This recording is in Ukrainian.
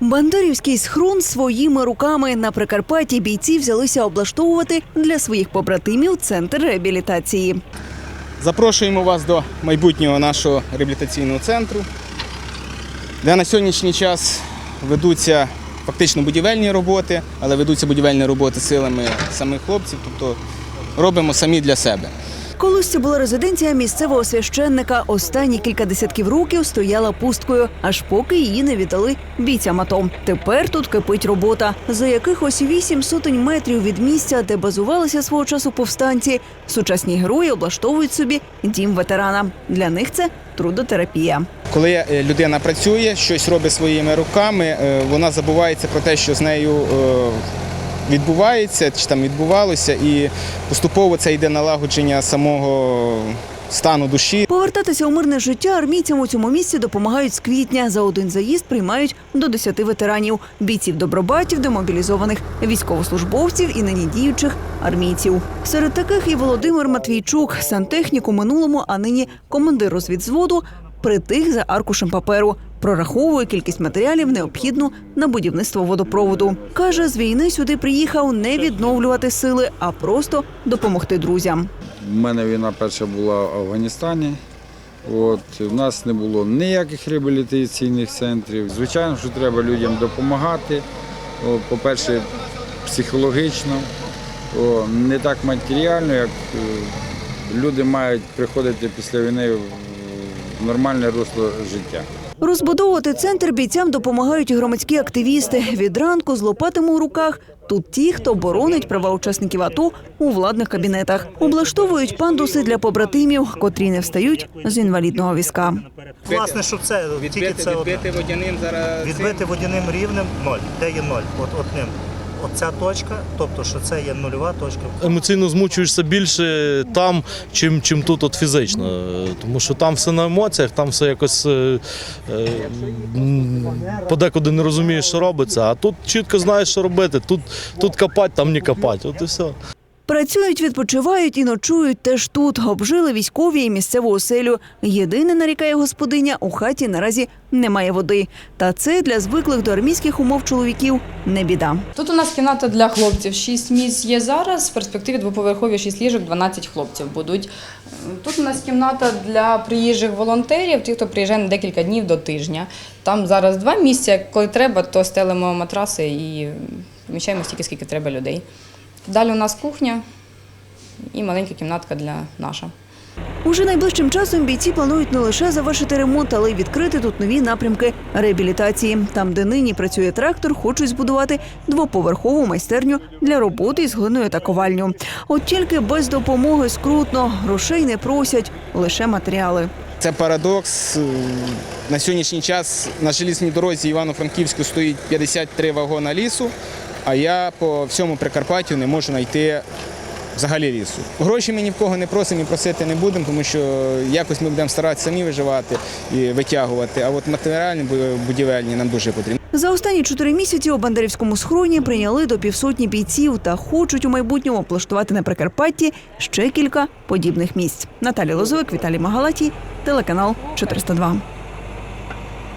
Бандерівський схрон своїми руками на Прикарпатті бійці взялися облаштовувати для своїх побратимів центр реабілітації. Запрошуємо вас до майбутнього нашого реабілітаційного центру, де на сьогоднішній час ведуться фактично будівельні роботи, але ведуться будівельні роботи силами самих хлопців, тобто робимо самі для себе. Колись це була резиденція місцевого священника. Останні кілька десятків років стояла пусткою, аж поки її не віддали бійцям АТО. Тепер тут кипить робота. За якихось вісім сотень метрів від місця, де базувалися свого часу повстанці, сучасні герої облаштовують собі дім ветерана. Для них це трудотерапія. Коли е, людина працює, щось робить своїми руками, е, вона забувається про те, що з нею е, відбувається чи там відбувалося, і поступово це йде налагодження самого стану душі. Повертатися у мирне життя армійцям у цьому місці допомагають з квітня. За один заїзд приймають до 10 ветеранів, бійців добробатів, демобілізованих військовослужбовців і нині діючих армійців. Серед таких і Володимир Матвійчук, сантехнік у минулому, а нині командир розвідзводу, притих за аркушем паперу. Прораховує кількість матеріалів, необхідну на будівництво водопроводу. Каже, з війни сюди приїхав не відновлювати сили, а просто допомогти друзям. У мене війна перша була в Афганістані. От, у нас не було ніяких реабілітаційних центрів. Звичайно, що треба людям допомагати. По-перше, психологічно, не так матеріально, як е, люди мають приходити після війни в нормальне русло життя. Розбудовувати центр бійцям допомагають громадські активісти. Від ранку з лопатами у руках. Тут ті, хто боронить права учасників АТО у владних кабінетах, облаштовують пандуси для побратимів, котрі не встають з інвалідного візка. Власне, що це тільки це от, водяним зараз. відбити водяним рівнем ноль. Де є ноль? От, от ним. Оця точка, тобто, що це є нульова точка. емоційно змучуєшся більше там, чим, чим тут от фізично. Тому що там все на емоціях, там все якось е, е, подекуди не розумієш, що робиться, а тут чітко знаєш, що робити. Тут, тут копать, там не копать. От і все. Працюють, відпочивають і ночують теж тут. Обжили військові і місцеву оселю. Єдине, нарікає господиня, у хаті наразі немає води. Та це для звиклих до армійських умов чоловіків не біда. Тут у нас кімната для хлопців. 6 місць є зараз. В перспективі двоповерхові 6 ліжок, 12 хлопців будуть. Тут у нас кімната для приїжджих волонтерів, ті, хто приїжджає на декілька днів до тижня. Там зараз два місця. Коли треба, то стелимо матраси і поміщаємо стільки, скільки треба людей. Далі у нас кухня і маленька кімнатка для наша. Уже найближчим часом бійці планують не лише завершити ремонт, але й відкрити тут нові напрямки реабілітації. Там, де нині працює трактор, хочуть збудувати двоповерхову майстерню для роботи із глиною та ковальню. От тільки без допомоги скрутно, грошей не просять, лише матеріали. Це парадокс. На сьогоднішній час на желізній дорозі Івано-Франківську стоїть 53 вагона лісу, а я по всьому Прикарпаттю не можу знайти взагалі лісу. Гроші ми ні в кого не просимо і просити не будемо, тому що якось ми будемо старатися самі виживати і витягувати. А от матеріальні будівельні нам дуже потрібні. За останні чотири місяці у Бандерівському схороні прийняли до півсотні бійців та хочуть у майбутньому облаштувати на Прикарпатті ще кілька подібних місць. Наталі Лозовик, Віталій Магалатій, телеканал 402.